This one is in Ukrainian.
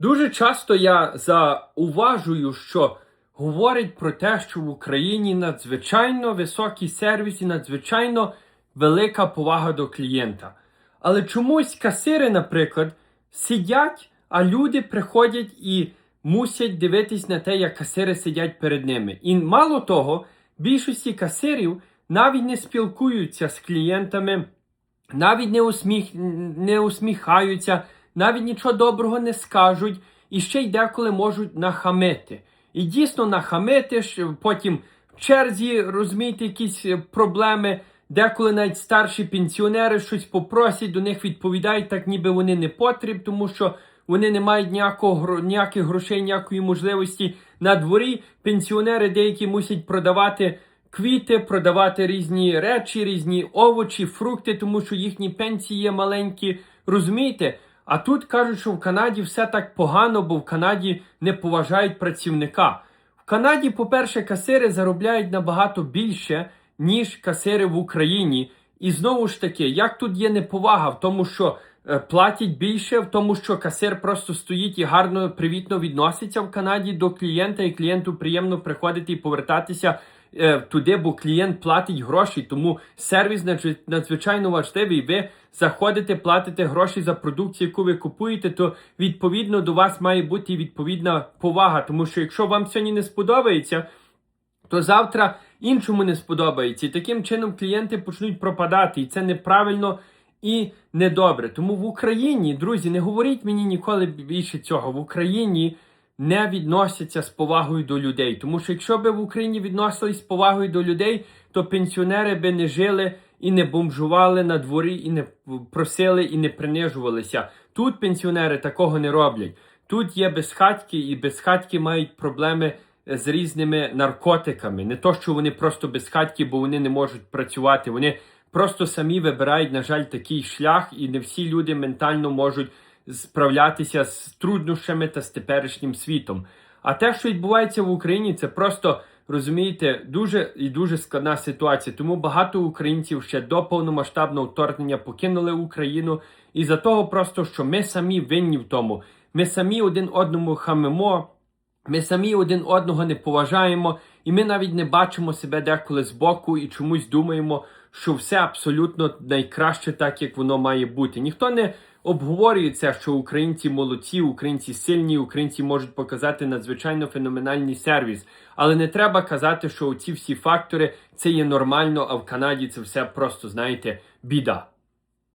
Дуже часто я зауважую, що говорять про те, що в Україні надзвичайно високий сервіс і надзвичайно велика повага до клієнта. Але чомусь касири, наприклад, сидять, а люди приходять і мусять дивитись на те, як касири сидять перед ними. І мало того, більшості касирів навіть не спілкуються з клієнтами, навіть не, усміх... не усміхаються, навіть нічого доброго не скажуть, і ще й деколи можуть нахамити. І дійсно нахамити, потім в черзі розумієте, якісь е, проблеми. Деколи навіть старші пенсіонери щось попросять, до них відповідають, так ніби вони не потріб, тому що вони не мають ніякого ніяких грошей, ніякої можливості на дворі. Пенсіонери деякі мусять продавати квіти, продавати різні речі, різні овочі, фрукти, тому що їхні пенсії є маленькі. Розумієте? А тут кажуть, що в Канаді все так погано, бо в Канаді не поважають працівника. В Канаді, по-перше, касири заробляють набагато більше, ніж касири в Україні. І знову ж таки, як тут є неповага в тому, що е, платять більше, в тому, що касир просто стоїть і гарно привітно відноситься в Канаді до клієнта, і клієнту приємно приходити і повертатися туди, бо клієнт платить гроші. Тому сервіс надзвич- надзвичайно важливий. Ви заходите, платите гроші за продукцію, яку ви купуєте, то відповідно до вас має бути відповідна повага. Тому що якщо вам сьогодні не сподобається, то завтра іншому не сподобається. І таким чином клієнти почнуть пропадати. І це неправильно і недобре. Тому в Україні, друзі, не говоріть мені ніколи більше цього. В Україні не відносяться з повагою до людей. Тому що якщо би в Україні відносились з повагою до людей, то пенсіонери би не жили і не бомжували на дворі, і не просили, і не принижувалися. Тут пенсіонери такого не роблять. Тут є безхатьки, і безхатьки мають проблеми з різними наркотиками. Не то, що вони просто безхатьки, бо вони не можуть працювати. Вони просто самі вибирають, на жаль, такий шлях, і не всі люди ментально можуть справлятися з труднощами та з теперішнім світом. А те, що відбувається в Україні, це просто розумієте дуже і дуже складна ситуація. Тому багато українців ще до повномасштабного вторгнення покинули Україну. І за того просто, що ми самі винні в тому. Ми самі один одному хамимо. Ми самі один одного не поважаємо, і ми навіть не бачимо себе деколи збоку і чомусь думаємо, що все абсолютно найкраще так, як воно має бути. Ніхто не обговорює це, що українці молодці, українці сильні, українці можуть показати надзвичайно феноменальний сервіс. Але не треба казати, що ці всі фактори це є нормально, а в Канаді це все просто, знаєте, біда.